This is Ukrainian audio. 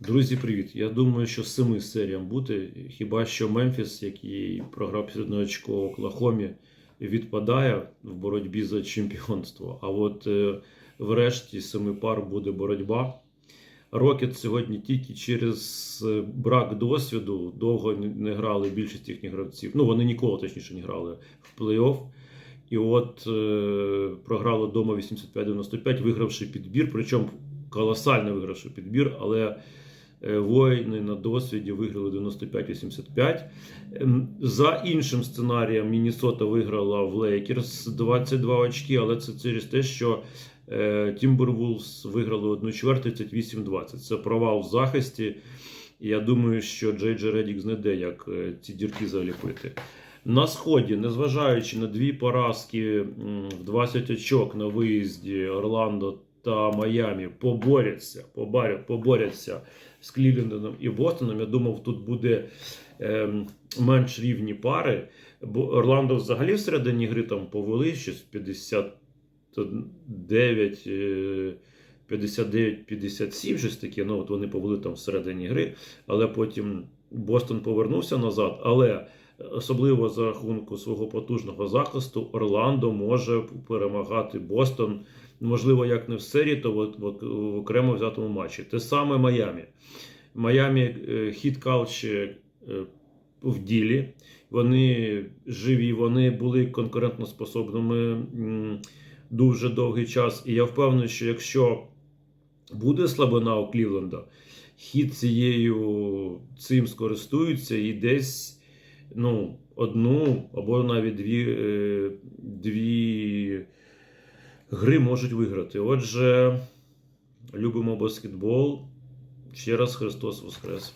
Друзі, привіт! Я думаю, що семи серіям бути. Хіба що Мемфіс, який програв під очко Оклахомі, відпадає в боротьбі за чемпіонство. А от е, врешті семи пар буде боротьба. Рокет сьогодні тільки через е, брак досвіду довго не- грали більшість їхніх гравців. Ну, вони ніколи точніше не грали в плей-офф. І от е, програли вдома 85-95, вигравши підбір, причому колосально вигравши підбір, але е, воїни на досвіді виграли 95-85. Ем, За іншим сценарієм, Міннесота виграла в Лейкерс 22 очки, але це через те, що Тімбервулс виграли одну чверть 38-20. Це провал в захисті. Я думаю, що Джей Джей Редік знайде, як е, ці дірки заліпити. На сході, незважаючи на дві поразки в 20 очок на виїзді Орландо та Майамі, поборяться, побаря- поборяться з Клівлендом і Бостоном. Я думав, тут буде ем, менш рівні пари. Бо Орландо взагалі всередині гри там повели щось 59. е, 59-57, щось таке. Ну, от вони повели там всередині гри, але потім Бостон повернувся назад. Але особливо за рахунку свого потужного захисту, Орландо може перемагати Бостон. Можливо, як не в серії, то в окремо взятому матчі. Те саме Майамі. Майамі е, хіт кауч е, в ділі. Вони живі, вони були конкурентоспособними дуже довгий час. І я впевнений, що якщо буде слабина у Клівленда, хід цією цим скористуються і десь ну, одну або навіть дві, е, дві гри можуть виграти. Отже, любимо баскетбол. Ще раз Христос Воскрес!